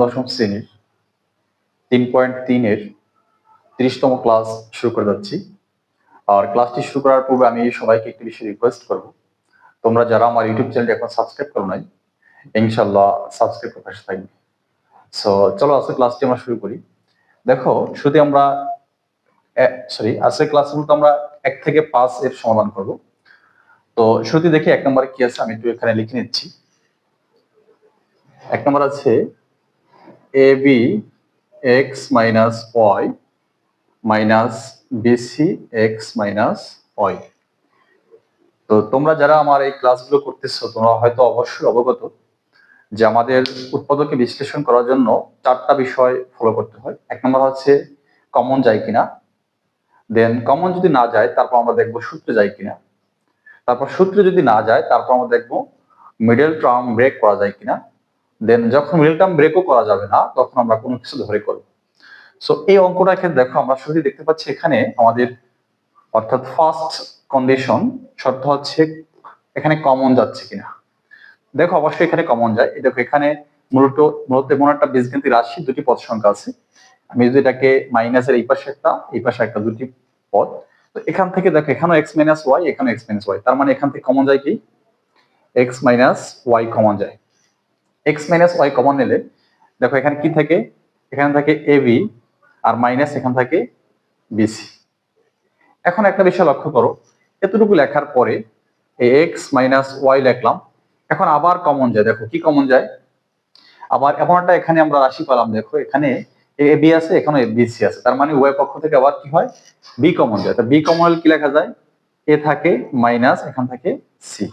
দশম শ্রেণির তিন পয়েন্ট তিনের তিরিশতম ক্লাস শুরু করে যাচ্ছি। আর ক্লাসটি শুরু করার পূর্বে আমি সবাইকে একটি বিষয় রিকোয়েস্ট করব। তোমরা যারা আমার ইউটিউব চ্যানেলটি এখন সাবস্ক্রাইব করো নাই ইনশাল্লাহ সাবস্ক্রাইব করে, পাশে থাকবে। সো চলো আজকে ক্লাসটি আমরা শুরু করি। দেখো শুরুতে আমরা সরি আজকের ক্লাসগুলো আমরা এক থেকে পাঁচ এর সমাধান করব। তো শুরুতে দেখি এক নম্বরে কি আছে, আমি একটু এখানে লিখে নিচ্ছি। এক নম্বর আছে A B X minus Y minus BC X minus Y তো তোমরা যারা আমার এই ক্লাসগুলো করতেছো, তোমরা হয়তো অবশ্যই অবগত যে আমাদের উৎপাদকে বিশ্লেষণ করার জন্য চারটা বিষয় ফলো করতে হয়। এক নম্বর হচ্ছে কমন যায় কিনা? দেন কমন যদি না যায়, তারপর আমরা দেখব সূত্রে যায় কিনা। তারপর সূত্রে যদি না যায়, তারপর আমরা দেখব মিডল টার্ম ব্রেক করা যায় কিনা। দেন যখন মিডল টার্ম ব্রেকও করা যাবে না, তখন আমরা কোনো কিছু ধরে করব। সো এই অঙ্কটা এখানে দেখো, আমরা শুরুতে দেখতে পাচ্ছি এখানে আমাদের অর্থাৎ ফার্স্ট কন্ডিশন শর্ত হচ্ছে এখানে কমন যাচ্ছে কিনা। দেখো, অবশ্যই এখানে কমন যায়। দেখো, এখানে মূলত মূলত এমন একটা বীজগণিত রাশি, দুটি পদ সংখ্যা আছে। আমি যদি এটাকে মাইনাসের এই পাশে একটা, এই পাশে একটা দুটি পদ। তো এখান থেকে দেখো, এখানেও এক্স মাইনাস ওয়াই এখানে এক্স মাইনাস ওয়াই তার মানে এখান থেকে কমন যায় কি? এক্স মাইনাস ওয়াই কমন যায়। এক্স মাইনাস ওয়াই কমন নিলে, দেখো এখানে কি থাকে? এখানে থাকে এ বি আর মাইনাস এখান থাকে বিসি এখন একটা বিষয় লক্ষ্য করো, এতটুকু লেখার পরে এক্স মাইনাস ওয়াই লেখলাম, এখন আবার কমন যায়। দেখো কি কমন যায়? আবার এমন একটা এখানে আমরা রাশি পেলাম, দেখো এখানে এ বি আছে, এখানে বিসি আছে। তার মানে উভয় পক্ষ থেকে আবার কি হয়? বি কমন যায়। তা বি কমন কি লেখা যায়? এ থাকে মাইনাস এখান থাকে সি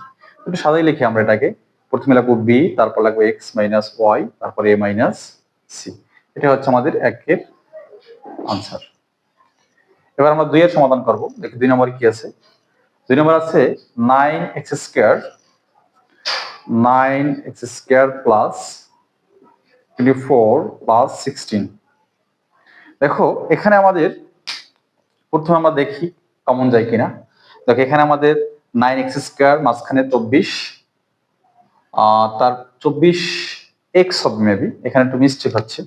একটু সাদাই লিখি আমরা এটাকে। প্রথমে লাগবো বি তারপর লাগবে এক্স মাইনাস ওয়াই তারপর এ মাইনাস সি এটা হচ্ছে আমাদের একের আনসার এবার আমরা দুইয়ের সমাধান করব। দেখি দুই নম্বর কি আছে? দুই নম্বর আছে nine x square nine x square plus twenty four plus sixteen দেখো, এখানে আমাদের প্রথমে আমরা দেখি কমন যায় কিনা। দেখো, এখানে আমাদের নাইন এক্স স্কোয়ার মাঝখানে চব্বিশ তার চব্বিশ এক্স হবে মেবি এখানে একটু মিস্টেক হচ্ছে।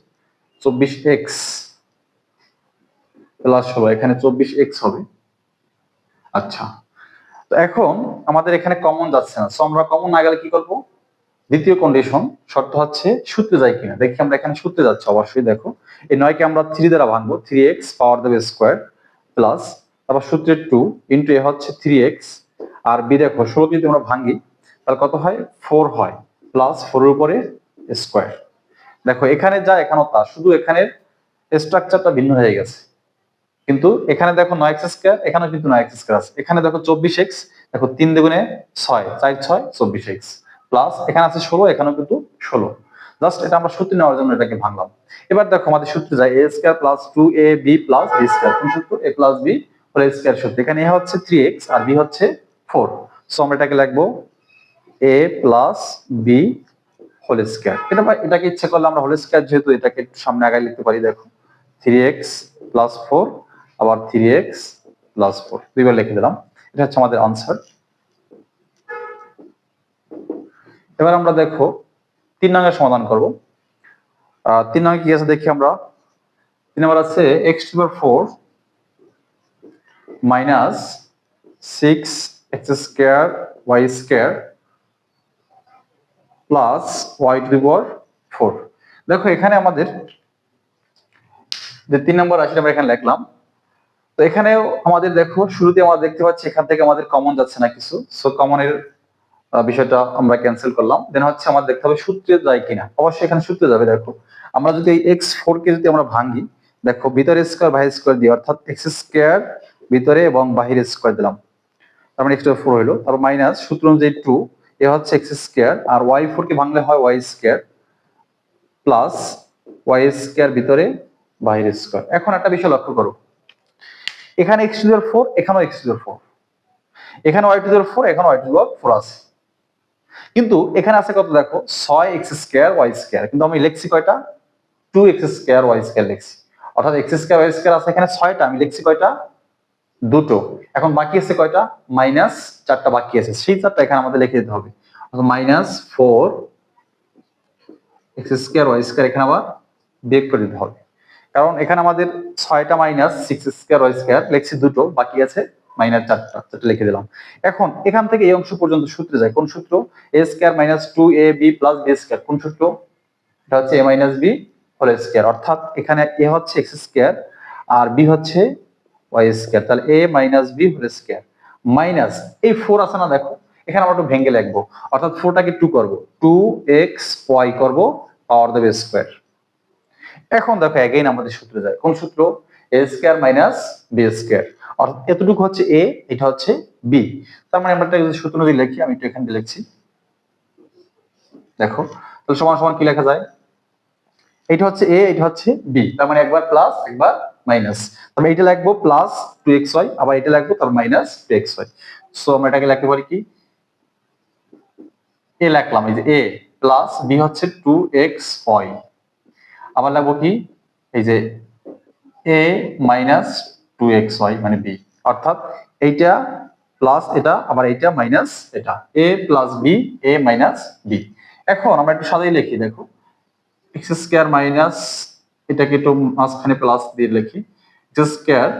চব্বিশ এক্স প্লাস হলো, এখানে চব্বিশ এক্স হবে। আচ্ছা তো এখন আমাদের এখানে কমন যাচ্ছে না। আমরা কমন না গেলে কি করব? দ্বিতীয় কন্ডিশন শর্ত হচ্ছে সূত্রে যায় কিনা। দেখি আমরা এখানে সূত্রে যাচ্ছে, অবশ্যই দেখো। এই নয়কে আমরা থ্রি দ্বারা ভাঙবো থ্রি এক্স পাওয়ার দেবে স্কোয়ার প্লাস তারপর সূত্রের টু ইন্টু এ হচ্ছে থ্রি এক্স আর বি দেখো, ষোলো যদি আমরা ভাঙি তাহলে কত হয়? ফোর হয় প্লাস ফোরের উপরে স্কোয়ার দেখো, এখানে যা, এখানেও তা, শুধু এখানের স্ট্রাকচারটা ভিন্ন হয়ে গেছে। কিন্তু এখানে দেখো নয় এক্স স্কোয়ার এখানেও কিন্তু নয় এক্স স্কোয়ার আছে। এখানে দেখো চব্বিশ এক্স দেখো তিন দুগুণে ছয় চার ছয়, চব্বিশ এক্স প্লাস এখানে আছে ষোলো, এখানেও কিন্তু ষোলো। জাস্ট এটা আমরা সূত্র নেওয়ার জন্য এটাকে ভাঙলাম। এবার দেখো আমাদের সূত্রে যায় a square plus two a b plus b square কোন সূত্র? A plus b whole square সূত্র। এখানে এ হচ্ছে থ্রি এক্স আর বি হচ্ছে ফোর সো আমরা এটাকে লিখব a plus b whole square এটা এটাকে ইচ্ছে করলে আমরা হোল স্কোয়ার যেহেতু এটাকে সামনে আগায় লিখতে পারি, দেখো। থ্রি এক্স প্লাস ফোর আবার থ্রি এক্স প্লাস ফোর দুইবার লিখে দিলাম। এটা হচ্ছে আমাদের আনসার এবার আমরা দেখো, তিন নঙ্গের সমাধান করব। তিন নঙ্গে কি আছে দেখি আমরা? তিন নম্বর আছে x to four minus six x square y square plus y to the power four দেখো, এখানে আমাদের যে তিন নম্বর রাশিটা আমরা এখানে লিখলাম। তো এখানেও আমাদের দেখো, শুরুতে আমরা দেখতে পাচ্ছি এখান থেকে আমাদের কমন যাচ্ছে না কিছু। সো কমনের বিষয়টা আমরা ক্যান্সেল করলাম। দেন হচ্ছে আমাদের দেখতে হবে সূত্রে যায় কিনা। অবশ্যই এখানে সূত্রে যাবে, দেখো। আমরা যদি এক্স ফোর কে যদি আমরা ভাঙি, দেখো, ভিতরে স্কোয়ার বাহির স্কোয়ার দিই অর্থাৎ এক্স স্কোয়ার ভিতরে এবং বাহিরে স্কোয়ার দিলাম। তার মানে এক্স ফোর হইল। তারপর মাইনাস সূত্র অনুযায়ী টু এ হচ্ছে এক্স স্কোয়ার, আর ওয়াই ফোর কে ভাঙলে হয়? Y square plus y square ভিতরে বাহির স্কোয়ার। এখন একটা বিষয় লক্ষ্য করো। এখানে এক্স টু ফোর এখানেও এক্স টু ফোর এখানে ওয়াই টু ফোর এখানে ওয়াই টু ফোর আছে। কিন্তু এখানে আছে কত দেখো? ছয় এক্স স্কোয়ার ওয়াই স্কোয়ার। কিন্তু আমি লিখছি কয়টা? Two x square y square লিখছি। অর্থাৎ এক্স স্কোয়ার ওয়াই স্কোয়ার আছে এখানে ছয়টা। আমি লিখছি কয়টা? দুটো। এখন বাকি আছে কয়টা? মাইনাস চারটা বাকি আছে। সেই চারটা এখানে আমাদের লিখে দিতে হবে। Minus four x square, y square এখানে আবার বিয়োগ করে দিতে হবে। কারণ এখানে আমাদের ছয়টা minus six square, y square, লিখছি দুটো, বাকি আছে মাইনাস চারটা। চারটা লিখে দিলাম। এখন এখান থেকে এই অংশ পর্যন্ত সূত্রে যায়। কোন সূত্র? A square minus two a b plus b square. কোন সূত্র? এটা হচ্ছে a minus b whole square. অর্থাৎ এখানে এ হচ্ছে এক্স স্কোয়ার আর বি হচ্ছে ওয়াই স্কোয়ার, তাহলে a minus b whole square. Minus, এই ফোর আছে না দেখো, এখানে আমরা একটু ভেঙে লিখব। অর্থাৎ ফোরটাকে টু করব। টু এক্স ওয়াই করব পাওয়ার দেবে স্কোয়ার এখন দেখো এগেইন আমাদের সূত্রে যায়। কোন সূত্র? A square minus b square অর্থাৎ এতটুকু হচ্ছে এ এটা হচ্ছে বি তার মানে আমরা একটা সূত্র যদি লিখি, আমি একটু এখানে লিখছি। দেখো, তাহলে সমান সমান কি লেখা যায়? এটা হচ্ছে এ এটা হচ্ছে বি তার মানে একবার প্লাস একবার মাইনাস তাহলে এটা লিখব প্লাস টু এক্স ওয়াই আবার এটা লিখব তার minus two x y so আমরা এটাকে লিখতে পারি কি? এ লিখলাম, এই যে এ প্লাস বি হচ্ছে টু এক্স ওয়াই আবার লিখব কি? এই যে a minus two x y মানে বি অর্থাৎ এইটা প্লাস এটা, আবার এইটা মাইনাস এটা। A plus b a minus b এখন আমরা একটু সাজাই লিখি, দেখো। এক্স স্কোয়ার মাইনাস এটাকে একটু মাঝখানে প্লাস দিয়ে লিখি। Square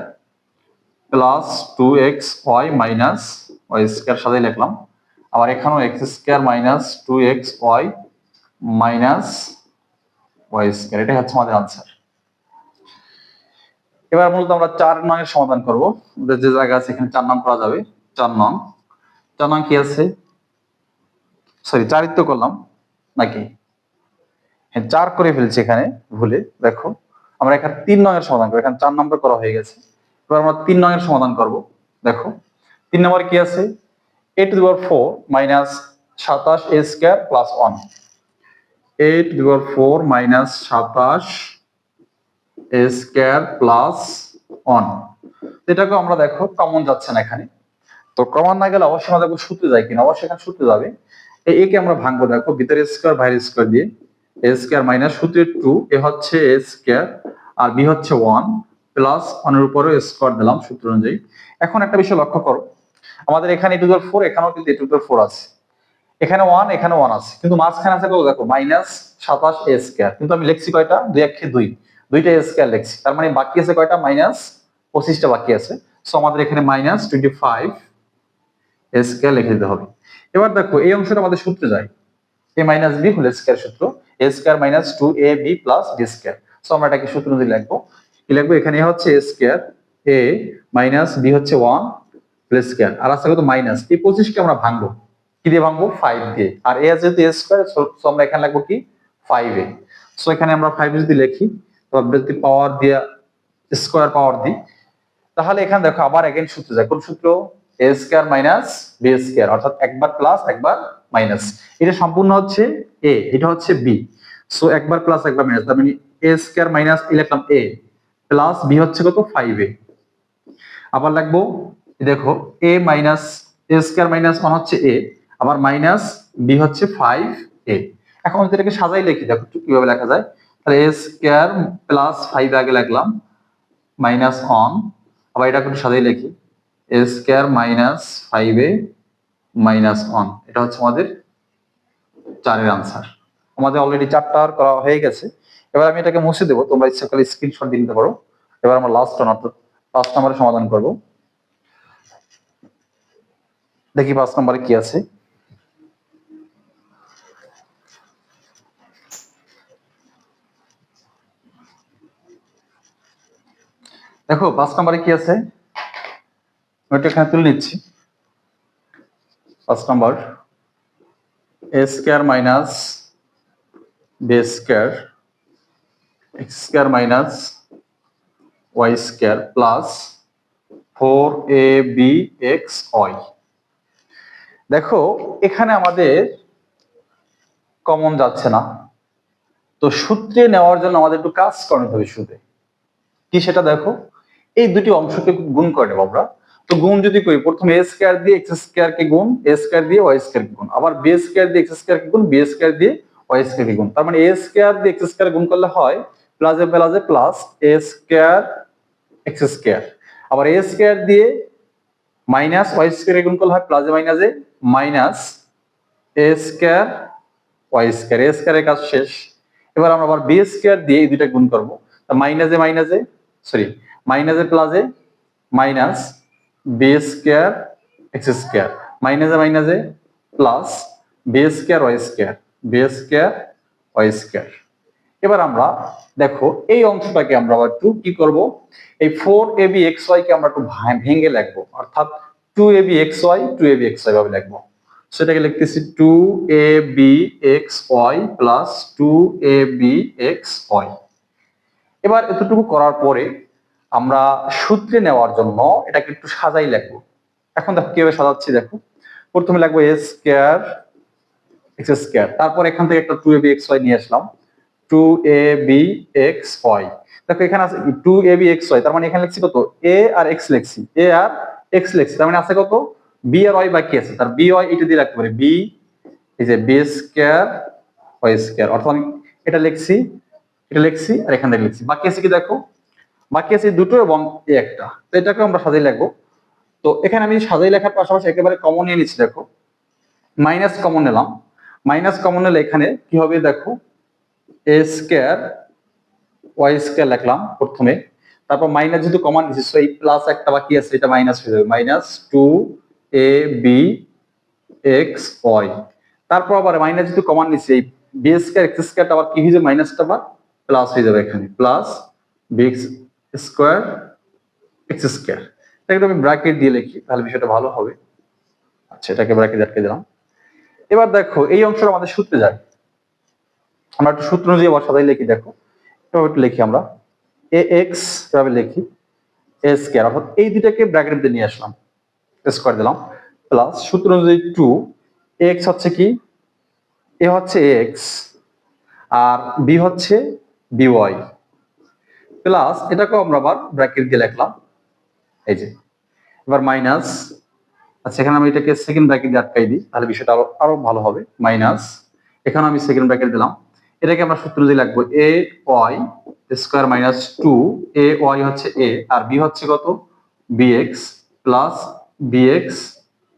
plus two x y minus y square সাজাই লিখলাম। আবার এখানেও x square minus two x y minus y square এটাই হচ্ছে আমাদের আনসার এবার মূলত আমরা চার নং এর সমাধান করব। আমাদের যে জায়গা আছে এখানে চার নং করা যাবে, চার নং। চার নং কি আছে? সরি চারিত্ব করলাম। নাকি? হ্যাঁ চার করে ফেলছি এখানে ভুলে, দেখো। আমরা এখানে তিন নং এর সমাধান করব, এখানে চার নম্বর করা হয়ে গেছে। এবার আমরা তিন নং এর সমাধান করব, দেখো। তিন নম্বর কি আছে? A to the power four minus সাতাশ a square plus one a to the power four minus সাতাশ এ স্কোয়ার প্লাস ওয়ান এটাকে আমরা দেখো কমন যাচ্ছে না এখানে। তো কমন না গেলে অবশ্যই আমরা দেখব সূত্রে যায় কিনা? অবশ্যই এখানে সূত্রে যাবে। এই একে আমরা ভাঙবো, দেখো ভিতরে স্কোয়ার বাইরে স্কোয়ার দিয়ে। এ মাইনাস সূত্রের টু এ হচ্ছে আর বি হচ্ছে ওয়ান প্লাস ওয়ানের স্কোয়ার দিলাম সূত্র অনুযায়ী। এখন একটা বিষয় লক্ষ্য করো। আমাদের এখানে এ টু ফোর এখানেও কিন্তু এ ফোর আছে। এখানে ওয়ান এখানে ওয়ান আছে। কিন্তু মাঝখানে আছে কত? দেখো মাইনাস সাতাশ এ স্কোয়ার কিন্তু আমি লিখছি কয়টা? দুই একে দুই। দুইটা এ স্কোয়ার লিখছি। তার মানে বাকি আছে কয়টা? মাইনাস পঁচিশটা বাকি আছে। সো আমাদের এখানে minus twenty five a square লিখে দিতে হবে। এবার দেখো, এই অংশটা আমাদের সূত্রে যায়। A minus b whole square সূত্র। A square minus two a b plus b square so আমরা এটাকে সূত্র দিয়ে লিখব। কি লিখব? এখানে হচ্ছে স্কোয়ার এ মাইনাস বি হচ্ছে ওয়ান প্লাস স্কোয়ার আর আছে কত? মাইনাস এই পঁচিশকে আমরা ভাঙবো। কি দিয়ে ভাঙবো? ফাইভ দিয়ে। আর এ যেহেতু এ স্কোয়ার সো আমরা এখানে লিখব কি? ফাইভ এ। সো এখানে আমরা ফাইভ যদি লিখি যদি পাওয়ার দিয়ে স্কোয়ার পাওয়ার দিই, তাহলে এখানে দেখো আবার এগেন সূত্র যায়। কোন সূত্র? A square minus b square অর্থাৎ একবার প্লাস একবার মাইনাস এটা সম্পূর্ণ হচ্ছে এ এটা হচ্ছে বি সো একবার প্লাস একবার মাইনাস তার মানে এ স্কোয়ার মাইনাস লিখলাম এ প্লাস বি হচ্ছে কত? ফাইভ এ আবার লাগবো দেখো a minus a square minus one হচ্ছে এ আবার মাইনাস বি হচ্ছে ফাইভ এ এখন যদি এটাকে সাজাই লিখি, দেখো কীভাবে লেখা যায়? তাহলে এ স্কোয়ার প্লাস ফাইভ আগে লাগলাম মাইনাস ওয়ান আবার এটা একটু সাজাই লিখি a square minus five a minus one এটা হচ্ছে আমাদের চারের আনসার আমাদের অলরেডি চারটা করা হয়ে গেছে। এবার আমি এটাকে মুছে দেবো। তোমরা ইচ্ছা করলে স্ক্রিনশট দিয়ে নিতে পারো। এবার আমরা লাস্ট অর্থাৎ পাঁচ নম্বরে সমাধান করব। দেখি পাঁচ নম্বরে কি আছে। দেখো পাঁচ নম্বরে কি আছে? ওইটা এখানে তুলে নিচ্ছি। পাঁচ নম্বর a square minus b square x square minus y square plus four a b x y দেখো, এখানে আমাদের কমন যাচ্ছে না। তো সূত্রে নেওয়ার জন্য আমাদের একটু কাজ করতে হবে শুধু কি সেটা দেখো? এই দুটি অংশকে গুণ করে নেব আমরা। তো গুণ যদি করি, প্রথমে এ স্কোয়ার দিয়ে এক্স স্কোয়ার কে গুণ এ স্কোয়ার দিয়ে ওয়াই স্কোয়ার কে গুণ, আবার বি স্কোয়ার দিয়ে এক্স স্কোয়ার কে গুণ বি স্কোয়ার দিয়ে ওয়াই স্কোয়ার কে গুণ। তার মানে এ স্কোয়ার দিয়ে এক্স স্কোয়ার গুণ করলে হয় plus a plus a plus a square x square আবার এ স্কোয়ার দিয়ে মাইনাস ওয়াই স্কোয়ার গুণ করলে হয় plus a minus a minus a square y square a স্কোয়ারের কাজ শেষ। এবার আমরা আবার বি স্কোয়ার দিয়ে এই দুইটা গুণ করব। মাইনাসে মাইনাসে সরি মাইনাসে প্লাসে minus b square x square মাইনাসে মাইনাসে plus b square y square b square y square এবার আমরা দেখো, এই অংশটাকে আমরা আবার একটু কি করব? এই four a b x y কে আমরা একটু ভেঙে লিখব। অর্থাৎ two a b x y two a b x y ভাবে লিখব। সেটাকে লিখতেছি two a b x y plus two a b x y এবার এতটুকু করার পরে আমরা সূত্রে নেওয়ার জন্য এটাকে একটু সাজাই লিখব এখন দেখো কীভাবে সাজাচ্ছি দেখো। প্রথমে লিখব এ স্কোয়ার এক্স স্কোয়ার তারপর এখান থেকে একটা two a b x y নিয়ে আসলাম। Two a b x y দেখো এখানে আছে two a b x y তার মানে এখানে লিখছি কত? এ আর এক্স লিখছি। এ আর এক্স লিখছি, তার মানে আছে কত? বি আর ওয়াই বাকি আছে। তার বি ওয়াই এটা দিয়ে রাখতে পারি। বি এই যে বি স্কোয়ার ওয়াই স্কোয়ার অর্থাৎ আমি এটা লিখছি এটা লিখছি আর এখান থেকে লিখছি। বাকি আছে কি দেখো? বাকি আছে দুটো এবং একটা। তো এটাকে আমরা সাজিয়ে লিখব। তো এখানে আমি সাজাই লেখার পাশাপাশি একেবারে কমন নিয়ে নিচ্ছি, দেখো। মাইনাস কমন নিলাম। মাইনাস কমন নিলে এখানে কি হবে, দেখো? এ স্কোয়ার ওয়াই স্কোয়ার লিখলাম প্রথমে। তারপর মাইনাস যেহেতু কমন নিচ্ছি so এই প্লাস একটা বাকি আছে, এটা মাইনাস হয়ে যাবে। Minus two a b x y তারপর আবার মাইনাস যেহেতু কমন নিচ্ছি এই বি স্কোয়ার এক্স স্কোয়ারটা আবার কি হয়ে যাবে? মাইনাসটা আবার প্লাস হয়ে যাবে এখানে। Plus b x square x square এটাকে আমি ব্র্যাকেট দিয়ে লিখি, তাহলে বিষয়টা ভালো হবে। আচ্ছা এটাকে ব্র্যাকেট আটকে দিলাম। এবার দেখো, এই অংশটা আমাদের সূত্রে যায়। আমরা একটু সূত্র অনুযায়ী আবার সাদাই লিখি, দেখো। এভাবে একটু লিখি আমরা। এ এক্স এভাবে লিখি। এ স্কোয়ার অর্থাৎ এই দুটাকে ব্র্যাকেট দিয়ে নিয়ে আসলাম। স্কোয়ার দিলাম। প্লাস সূত্র অনুযায়ী টু এক্স হচ্ছে কি? এ হচ্ছে এক্স আর বি হচ্ছে বিওয়াই প্লাস এটাকেও আমরা আবার ব্র্যাকেট দিয়ে লিখলাম। এই যে, এবার মাইনাস আচ্ছা এখানে আমি এটাকে সেকেন্ড ব্র্যাকেট দিয়ে আটকাই দিই, তাহলে বিষয়টা আরও আরও ভালো হবে। মাইনাস, এখানে আমি সেকেন্ড ব্র্যাকেট দিলাম। এটাকে আমরা সূত্র দিয়ে লিখব a y square minus two a y হচ্ছে এ আর বি হচ্ছে কত? B x plus b x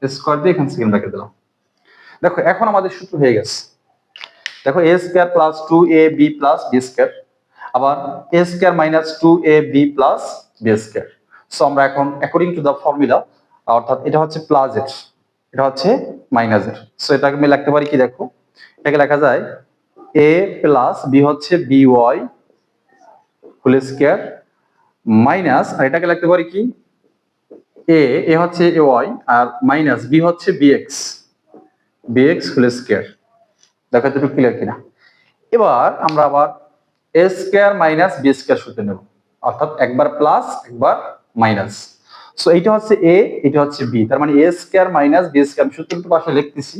square দিয়ে এখানে সেকেন্ড ব্র্যাকেট দিলাম। দেখো, এখন আমাদের সূত্র হয়ে গেছে। দেখো a square plus two a b plus b square আবার a square minus two a b plus b square so আমরা এখন অ্যাকর্ডিং টু দ্য ফর্মুলা অর্থাৎ এটা হচ্ছে প্লাস এর এটা হচ্ছে মাইনাস এর সো এটাকে আমি লিখতে পারি কি দেখো? এটাকে লেখা যায় এ প্লাস বি হচ্ছে b y whole square minus আর এটাকে লিখতে পারি কি? এ এ হচ্ছে এ ওয়াই আর মাইনাস বি হচ্ছে b x b x whole square দেখো একটু ক্লিয়ার কিনা? এবার আমরা আবার a square minus b square সূত্রে নেব। অর্থাৎ একবার প্লাস একবার মাইনাস সো এইটা হচ্ছে এ এটা হচ্ছে বি তার মানে a square minus b square আমি সূত্রটা পাশে লিখতেছি।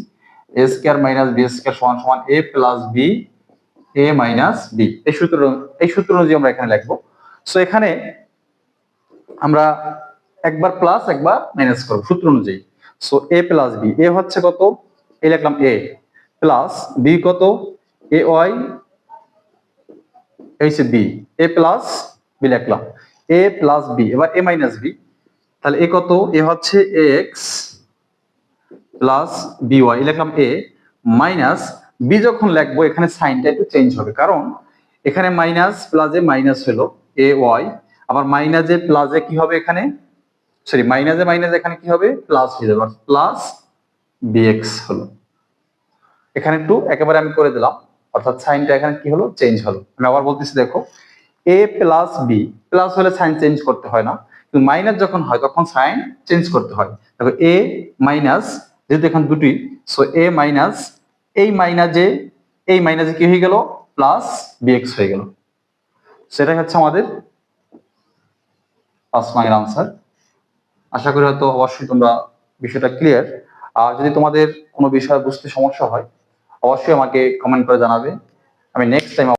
A square minus b square সমান সমান a plus b a minus b এই সূত্র এই সূত্র অনুযায়ী আমরা এখানে লিখব। সো এখানে আমরা একবার প্লাস একবার মাইনাস করব সূত্র অনুযায়ী। So a plus b a হচ্ছে কত? এ লিখলাম এ প্লাস বি কত? এ ওয়াই এই হচ্ছে বি এ প্লাস বি লিখলাম। এ প্লাস বি এবার এ মাইনাস বি তাহলে এ কত? এ হচ্ছে a x plus b y লিখলাম এ মাইনাস বি যখন লিখব, এখানে সাইনটা একটু চেঞ্জ হবে। কারণ এখানে মাইনাস প্লাসে মাইনাস হলো এ ওয়াই আবার মাইনাস মাইনাসে প্লাসে কি হবে এখানে? সরি মাইনাসে মাইনাস এখানে কি হবে? প্লাস হয়ে যাবে। প্লাস বিএক্স হলো। এখানে একটু একেবারে আমি করে দিলাম। অর্থাৎ সাইনটা এখানে কি হলো? চেঞ্জ হলো। আমি আবার বলতেছি, দেখো এ প্লাস বি প্লাস হলে সাইন চেঞ্জ করতে হয় না। কিন্তু মাইনাস যখন হয়, তখন সাইন চেঞ্জ করতে হয়। দেখো এ মাইনাস, যেহেতু এখন দুটি সো এ মাইনাস এই মাইনাসে এই মাইনাসে কি হয়ে গেল? প্লাস বিএক্স হয়ে গেল। সেটাই হচ্ছে আমাদের পাঁচ মাইল আনসার আশা করি হয়তো অবশ্যই তোমরা বিষয়টা ক্লিয়ার আর যদি তোমাদের কোনো বিষয় বুঝতে সমস্যা হয় অবশ্যই আমাকে কমেন্ট করে জানাবে আমি নেক্সট টাইম